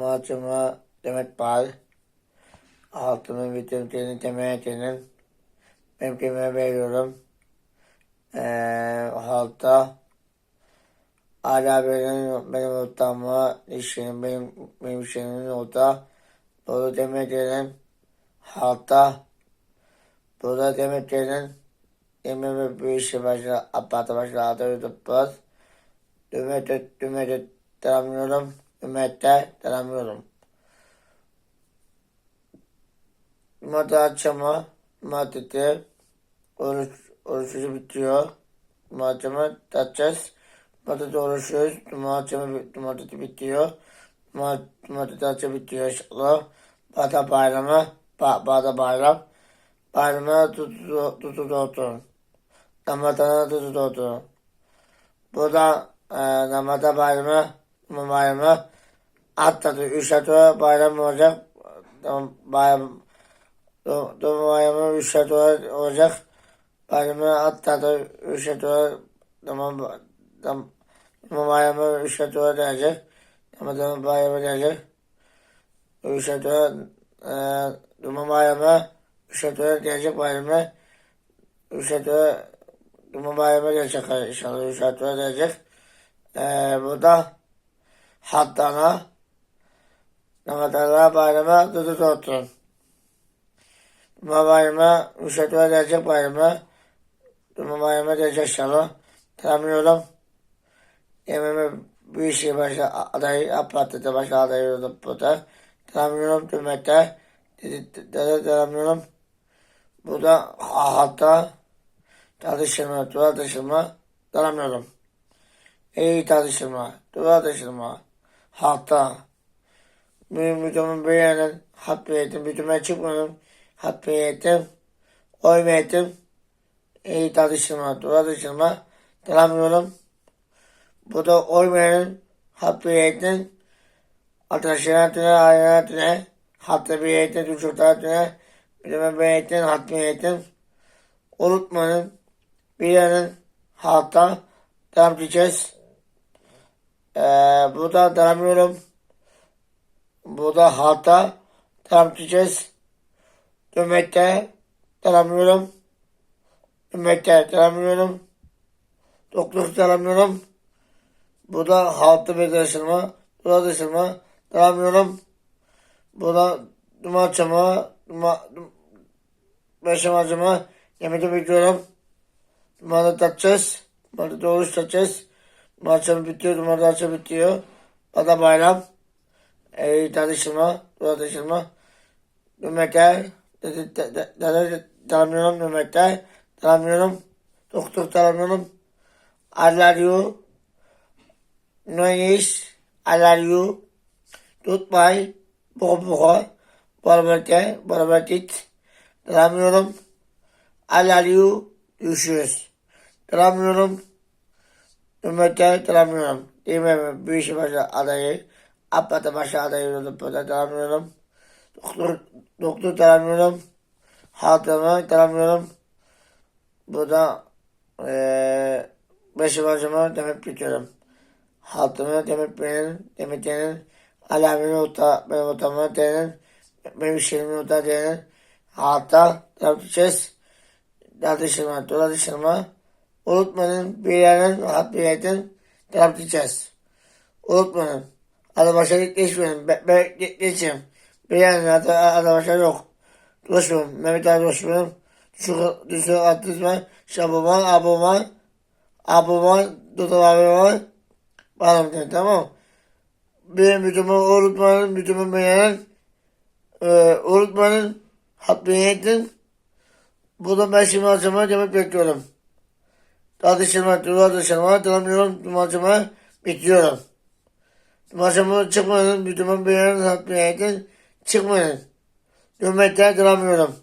Maçıma Demet Bağır. Altımın teni temel. Benim kime veriyorum. Ee, halta. Hala benim, benim ortamı, işim, benim, benim işimin orta. Burada Demet tenin. Halta. Burada Demet tenin. Yemin bir işi başla, apatı başla, adı tutmaz. Ümete, ümete tanımıyorum. Ümete tanımıyorum. Mata açama, matete, oruç, oruçu bitiyor. Mateme tatacağız. Matete oruçluyuz. Mateme, matete bitiyor. Matete açı bitiyor inşallah. Bata bayramı, ba, bata bayram. Bayrama tutu, oturun. Damatana tutu oturun. Burada e, Ramazan bayramı, bu bayramı atladı. Üç atı bayram olacak. Tamam, Bayram, Doğum bayramı üç atı olacak. Bayramı atladı. Üç atı tamam, tamam. Doğum bayramı üç atı olacak. Ramazan bayramı gelecek. Üç atı e, Doğum bayramı üç atı gelecek bayramı. Üç atı Doğum bayramı gelecek inşallah. Üç atı gelecek. Ee, bu da hattana Ramazanlar bayramı tutu tutun. Cuma bayramı Üşetme gelecek bayramı Cuma bayramı gelecek inşallah. Tanımıyorum. Yemeğime bir işi başa adayı apatlıda başa adayı olup burada. Tanımıyorum tümette. Dede tanımıyorum. Bu da hatta tartışılma, dua tartışılma tanımıyorum. İyi tartışılma, dua tartışılma, hatta benim videomu beğenin, hatmiyetim, videoma çıkmadım, hatmiyetim, oymiyetim, iyi tartışılma, tartışılma, tanımıyorum. Bu da oymayanın, hatmiyetin, arkadaşlarına, ailelerine, hatmiyetin, çocuklarına, videoma beğenin, hatmiyetim, unutmayın, bir yanın, hatta, devam edeceğiz. Ee, burada dayanamıyorum. Burada hata devam edeceğiz. Ümette dayanamıyorum. Ümette dayanamıyorum. Doktor dayanamıyorum. Burada haltı bir taşınma. Burada taşınma. Dayanamıyorum. Burada duma açama. Duma, beşim acıma. Yemekte bekliyorum. Dumada tatacağız. Dumada doğruş tatacağız. Maçım bitiyor, maçım bitiyor. Ada bayram. E, tartışma, tartışma. Nömetler, tanımıyorum nömetler, tanımıyorum. Doktor tanımıyorum. I love you. No iş, I. Tutmay, boku boku. Barbarte, barbartit. Tanımıyorum. I love you. Görüşürüz. Tanımıyorum. Bir işi başa adayı. Başa adayı olup burada tanımıyorum. Doktor, doktor tanımıyorum. Hatımı tanımıyorum. Burada ee, beşi başıma demek bitiyorum. Hatımı demek benim, demek senin, alamini ota, benim otamı senin, benim işimi ota senin, hatta tartışacağız, tartışılma, tartışılma, Unutmayın bir yerin rahat bir yerden tartışacağız. Unutmayın. Adı başa geçmeyin. Ben, ben geçeyim. Bir yerin adı, adı başa yok. Dolaşmayın. Mehmet abi dolaşmayın. Şu düşü atışma. Şabuman, abuman. Abuman, tutul abuman. Bana mı tamam Benim bütümü unutmayın. Bütümü beğenin. Ee, unutmayın. Hat beğenin. Bu da ben şimdi açımı demek bekliyorum. Tartışma, tartışma, tanımıyorum, dumacıma bitiyorum. Dumacıma çıkmayın, bütüme beğenin, satmayın, çıkmayın. Ümmetten tanımıyorum.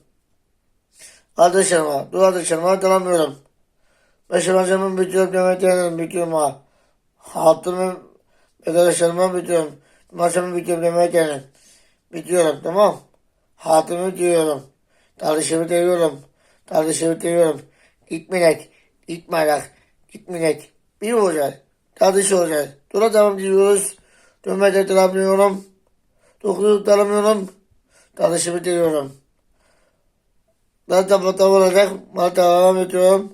Tartışma, tartışma, tanımıyorum. Başımacımın bitiyorum, ümmetten bitiyorum ha. Haltımı, arkadaşlarıma bitiyorum. Dumacımı bitiyorum, ümmetten bitiyorum, tamam. Haltımı bitiriyorum. Tartışımı diyorum. Tartışımı diyorum. Gitmemek. Gitmeyerek, gitmeyerek. Bir olacak. Kardeş olacak. Dura devam ediyoruz. Dönmede duramıyorum. Dokunup tanımıyorum. Dalışı bitiriyorum. Zaten fotoğraf olacak. Malta devam ediyorum.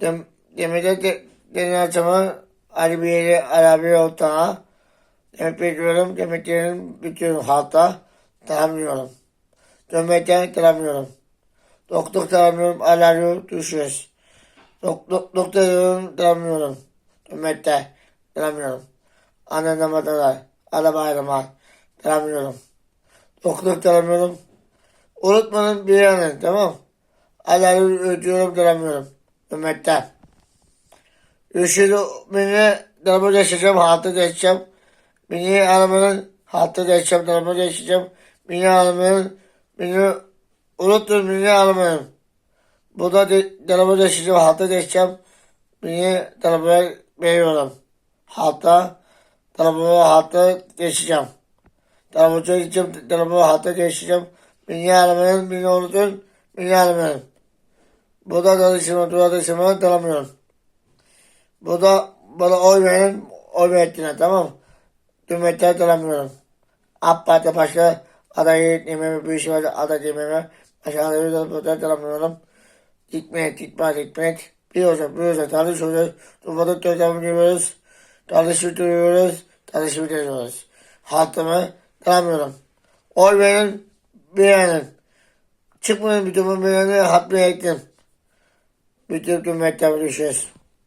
Dem Demirde de, deniz açımı Ali bir yeri Arabi ortağı. Demek bekliyorum. Demeklerin bütün halta tanımıyorum. Dönmekten tanımıyorum. Doktor tanımıyorum. Alaryo düşüyoruz. Dok dok doktor tanımıyorum. Dönmekte tanımıyorum. Anne namadalar. Araba ayrıma tanımıyorum. Doktor tanımıyorum. Unutmanın bir yanı tamam. Alaryo ödüyorum tanımıyorum. Dönmekte. Üşüdü beni darbe geçeceğim, hatı geçeceğim. Beni arabanın hatı geçeceğim, darbe geçeceğim. Beni arabanın, beni unuttum beni arabanın. Bu da darbe geçeceğim, hatı geçeceğim. Beni darbe veriyorum. Hatta darbe hatı geçeceğim. Darbe geçeceğim, darbe hatı geçeceğim. Unutun, beni arabanın. Bu da danışma, dua danışma tanımıyorum. Bu da bana oy verin, oy verdiler tamam? Hükümetler tanımıyorum. AK Parti başka adayı dememe, bir işi var aday dememe. Başka adayı da tanımıyorum. Hikmet, hikmet, hikmet. Bir hoca, bir hoca, tanış hoca. Tufada törtem görüyoruz. Tanış bitiriyoruz. Tanış bitiriyoruz. Halkımı tanımıyorum. Oy verin, beğenin. Çıkmayın bütün bu beğeni, hatmaya ektim. Bütün hükümetler görüşürüz.